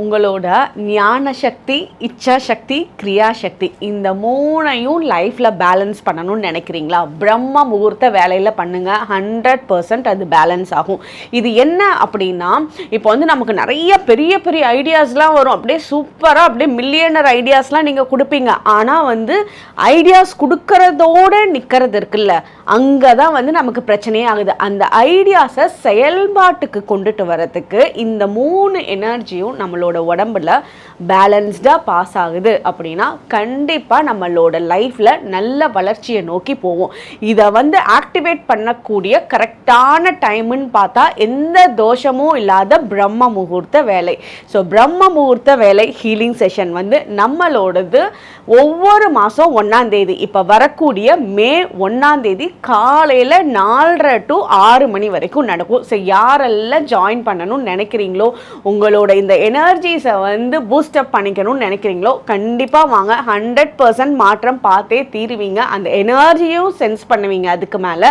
உங்களோட ஞான சக்தி இச்சா சக்தி கிரியா சக்தி இந்த மூணையும் லைஃப்பில் பேலன்ஸ் பண்ணணும்னு நினைக்கிறீங்களா? பிரம்ம முகூர்த்த வேலையில் பண்ணுங்கள் ஹண்ட்ரட் பர்சன்ட் அது பேலன்ஸ் ஆகும். இது என்ன அப்படின்னா இப்போ வந்து நமக்கு நிறைய பெரிய பெரிய ஐடியாஸ்லாம் வரும். அப்படியே சூப்பராக அப்படியே மில்லியனர் ஐடியாஸ்லாம் நீங்கள் கொடுப்பீங்க. ஆனால் வந்து ஐடியாஸ் கொடுக்கறதோடு நிற்கிறது இருக்குல்ல. அங்கே தான் வந்து நமக்கு பிரச்சனையே ஆகுது. அந்த ஐடியாஸை செயல்பாட்டுக்கு கொண்டுட்டு வரத்துக்கு இந்த மூணு எனர்ஜியும் நம்மளோட உடம்புல பேலன்ஸ்டாக பாஸ் ஆகுது அப்படின்னா கண்டிப்பாக நம்மளோட லைஃப்பில் நல்ல வளர்ச்சியை நோக்கி போவோம் இதை வந்து ஆக்டிவேட் பண்ணக்கூடிய கரெக்டான டைமுன்னு பார்த்தா எந்த தோஷமும் இல்லாத பிரம்ம முகூர்த்த வேலை. ஸோ பிரம்ம முகூர்த்த வேலை ஹீலிங் செஷன் வந்து நம்மளோடது ஒவ்வொரு மாதம் ஒன்றாந்தேதி இப்போ வரக்கூடிய மே ஒன்றாந்தேதி காலையில் நாலரை டு ஆறு மணி வரைக்கும் நடக்கும். ஸோ யாரெல்லாம் ஜாயின் பண்ணணும்னு நினைக்கிறீங்களோ உங்களோட இந்த எனர்ஜி எனர்ஜிஸை வந்து பூஸ்டப் பண்ணிக்கணும்னு நினைக்கிறீங்களோ கண்டிப்பாக வாங்க. ஹண்ட்ரட் பர்சன்ட் மாற்றம் பார்த்தே தீருவீங்க. அந்த எனர்ஜியும் சென்ஸ் பண்ணுவீங்க அதுக்கு மேலே.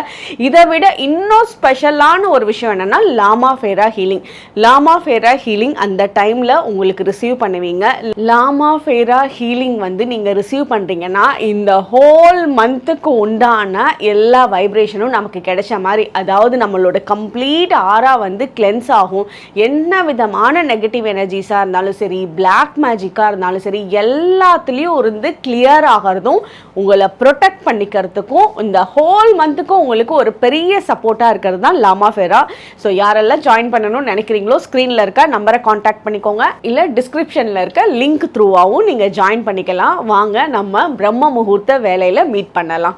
இதை விட இன்னும் ஸ்பெஷலான ஒரு விஷயம் என்னென்னா லாமா ஃபேரா ஹீலிங் லாமா ஃபேரா ஹீலிங் அந்த டைமில் உங்களுக்கு ரிசீவ் பண்ணுவீங்க. லாமா ஃபேரா ஹீலிங் வந்து நீங்கள் ரிசீவ் பண்ணுறீங்கன்னா இந்த ஹோல் மந்த்துக்கு உண்டான எல்லா வைப்ரேஷனும் நமக்கு கிடைச்ச மாதிரி அதாவது நம்மளோட கம்ப்ளீட் ஆரா வந்து கிளென்ஸ் ஆகும். என்ன விதமான நெகட்டிவ் எனர்ஜிஸாக இருந்தாலும் சரி பிளாக் மேஜிக்காக இருந்தாலும் சரி எல்லாத்துலேயும் இருந்து கிளியர் ஆகிறதும் உங்களை ப்ரொடெக்ட் பண்ணிக்கிறதுக்கும் இந்த ஹோல் மந்த்துக்கும் உங்களுக்கு ஒரு பெரிய சப்போர்ட்டாக இருக்கிறது தான் லாமா ஃபேரா ஸோ யாரெல்லாம் ஜாயின் பண்ணணும்னு நினைக்கிறீங்களோ ஸ்க்ரீனில் இருக்க நம்பரை காண்டாக்ட் பண்ணிக்கோங்க. இல்லை டிஸ்கிரிப்ஷனில் இருக்க லிங்க் த்ரூவாகவும் நீங்கள் ஜாயின் பண்ணிக்கலாம். வாங்க நம்ம பிரம்ம முகூர்த்த வேலையில் மீட் பண்ணலாம்.